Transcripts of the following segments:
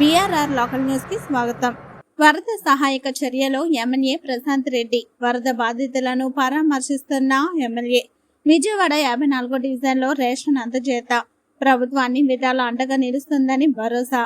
BRR local న్యూస్కి స్వాగతం. వరద సహాయక చర్యలో ఎమ్మెల్యే ప్రశాంత్ రెడ్డి వరద బాధితులను పరామర్శిస్తున్న ఎమ్మెల్యే. విజయవాడ యాభై నాలుగో డివిజన్లో రేషన్ అందజేత. ప్రభుత్వాన్ని విధాల అండగా నిలుస్తుందని భరోసా.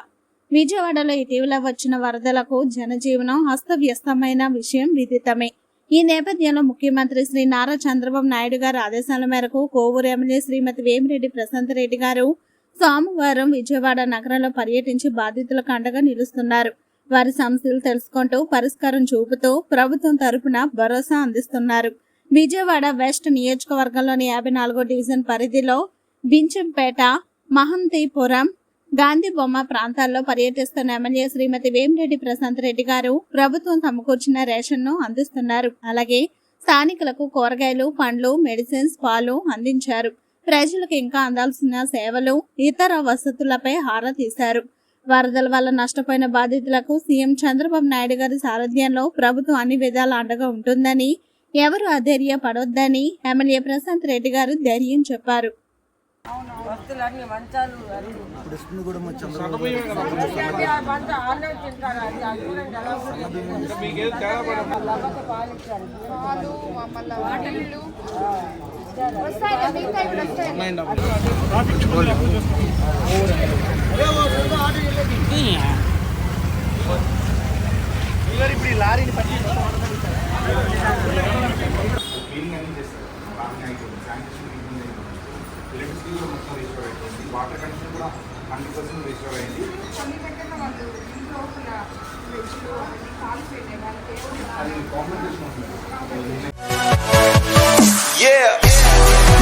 విజయవాడలో ఇటీవల వచ్చిన వరదలకు జనజీవనం అస్తవ్యస్తమైన విషయం విదితమే. ఈ నేపథ్యంలో ముఖ్యమంత్రి శ్రీ నారా చంద్రబాబు నాయుడు గారి ఆదేశాల మేరకు కోవూరు ఎమ్మెల్యే శ్రీమతి వేమిరెడ్డి ప్రశాంత్ రెడ్డి గారు సోమవారం విజయవాడ నగరంలో పర్యటించి బాధితులకు అండగా నిలుస్తున్నారు. వారి సమస్యలు తెలుసుకుంటూ పరిష్కారం చూపుతూ ప్రభుత్వం తరపున భరోసా అందిస్తున్నారు. విజయవాడ వెస్ట్ నియోజకవర్గంలోని యాభై నాలుగో డివిజన్ పరిధిలో బించంపేట మహంతిపురం గాంధీ బొమ్మ ప్రాంతాల్లో పర్యటిస్తున్న ఎమ్మెల్యే శ్రీమతి వేమిరెడ్డి ప్రశాంత్ రెడ్డి గారు ప్రభుత్వం సమకూర్చిన రేషన్ను అందిస్తున్నారు. అలాగే స్థానికులకు కూరగాయలు పండ్లు మెడిసిన్స్ పాలు అందించారు. ప్రజలకు ఇంకా అందాల్సిన సేవలు ఇతర వసతులపై ఆరా తీశారు. వరదల వల్ల నష్టపోయిన బాధితులకు సీఎం చంద్రబాబు నాయుడు గారి సారథ్యంలో ప్రభుత్వం అన్ని విధాల అండగా ఉంటుందని ఎవరు అధైర్యపడొద్దని ఎమ్మెల్యే ప్రశాంత్ రెడ్డి గారు ధైర్యం చెప్పారు. ఇప్పుడు అది ఇప్పుడు ఈ లారీని పట్టి ఎలక్ట్రిసిటీ కూడా మొత్తం అయిపోయింది వాటర్ కనెక్షన్ కూడా హండ్రెడ్ పర్సెంట్ రిస్టోర్ అయింది కొన్ని వాళ్ళు ఇంట్లో పెట్టే వాళ్ళకి అది కాంపెన్సేషన్ ఉంటుంది